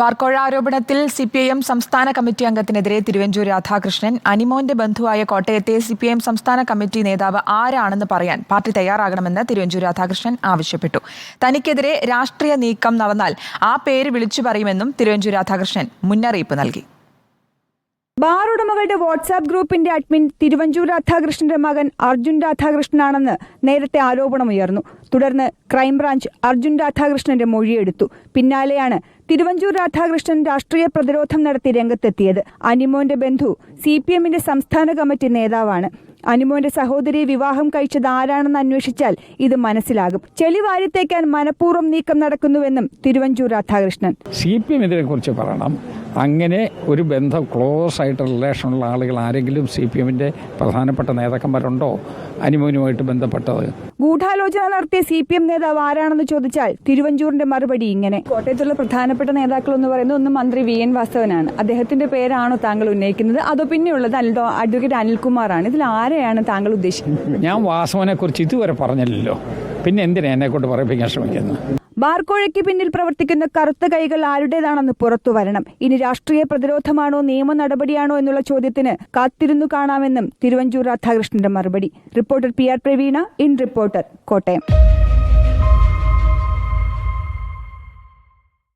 ബാർക്കോഴ ആരോപണത്തിൽ C P I M സംസ്ഥാന committee അംഗത്തിനെതിരെ തിരുവഞ്ചൂർ രാധാകൃഷ്ണൻ അനിമോന്റെ ബന്ധുവായ കോട്ടയത്തെ സി പി ഐ സംസ്ഥാന കമ്മിറ്റി നേതാവ് ആരാണെന്ന് പറയാൻ പാർട്ടി തയ്യാറാകണമെന്ന് തിരുവഞ്ചൂർ രാധാകൃഷ്ണൻ ആവശ്യപ്പെട്ടു. തനിക്കെതിരെ രാഷ്ട്രീയ നീക്കം നടന്നാൽ ആ പേര് വിളിച്ചു പറയുമെന്നും തിരുവഞ്ചൂർ രാധാകൃഷ്ണൻ മുന്നറിയിപ്പ് നൽകി. ബാർ ഉടമകളുടെ വാട്സാപ്പ് ഗ്രൂപ്പിന്റെ അഡ്മിൻ തിരുവഞ്ചൂർ രാധാകൃഷ്ണന്റെ മകൻ അർജുൻ രാധാകൃഷ്ണനാണെന്ന് നേരത്തെ ആരോപണമുയർന്നു തുടർന്ന് ക്രൈംബ്രാഞ്ച് അർജുൻ രാധാകൃഷ്ണന്റെ മൊഴിയെടുത്തു. പിന്നാലെയാണ് തിരുവഞ്ചൂർ രാധാകൃഷ്ണൻ രാഷ്ട്രീയ പ്രതിരോധം നടത്തി രംഗത്തെത്തിയത്. അനിമോന്റെ ബന്ധു സി പി എമ്മിന്റെ സംസ്ഥാന കമ്മിറ്റി നേതാവാണ്. അനിമോന്റെ സഹോദരിയെ വിവാഹം കഴിച്ചത് ആരാണെന്ന് അന്വേഷിച്ചാൽ ഇത് മനസ്സിലാകും. ചെളി വാരിത്തേക്കാൻ മനഃപൂർവം നീക്കം നടക്കുന്നുവെന്നും Thiruvanchoor Radhakrishnan. C P M ഇതിനെക്കുറിച്ച് പറയണം. അങ്ങനെ ഒരു ബന്ധം ക്ലോസ് ആയിട്ട് റിലേഷനുള്ള ആളുകൾ ആരെങ്കിലും സി പി എമ്മിന്റെ പ്രധാനപ്പെട്ട നേതാക്കന്മാരുണ്ടോ? അനുമോനുമായിട്ട് ബന്ധപ്പെട്ടത്. ഗൂഢാലോചന നടത്തിയ സി പി എം നേതാവ് ആരാണെന്ന് ചോദിച്ചാൽ തിരുവഞ്ചൂരിന്റെ മറുപടി ഇങ്ങനെ. കോട്ടയത്തുള്ള പ്രധാനപ്പെട്ട നേതാക്കൾ എന്ന് പറയുന്നത് ഒന്ന് മന്ത്രി വി എൻ വാസവനാണ് അദ്ദേഹത്തിന്റെ പേരാണോ താങ്കൾ ഉന്നയിക്കുന്നത്? അതോ പിന്നെയുള്ളത് അനിൽ അഡ്വക്കേറ്റ് അനിൽകുമാറാണ്. ഇതിൽ ആരെയാണ് താങ്കൾ ഉദ്ദേശിക്കുന്നത്? ഞാൻ വാസവനെ കുറിച്ച് ഇതുവരെ പറഞ്ഞില്ലല്ലോ. പിന്നെ എന്തിനാ എന്നെ കൊണ്ട് പറയിപ്പിക്കാൻ ശ്രമിക്കുന്നത്? ബാർക്കോഴയ്ക്ക് പിന്നിൽ പ്രവർത്തിക്കുന്ന കറുത്ത കൈകൾ ആരുടേതാണെന്ന് പുറത്തു വരണം. ഇനി രാഷ്ട്രീയ പ്രതിരോധമാണോ നിയമ നടപടിയാണോ എന്നുള്ള ചോദ്യത്തിന് കാത്തിരുന്നു കാണാമെന്നും തിരുവഞ്ചൂർ രാധാകൃഷ്ണന്റെ മറുപടി. Reporter P R Praveena in reporter Kottayam.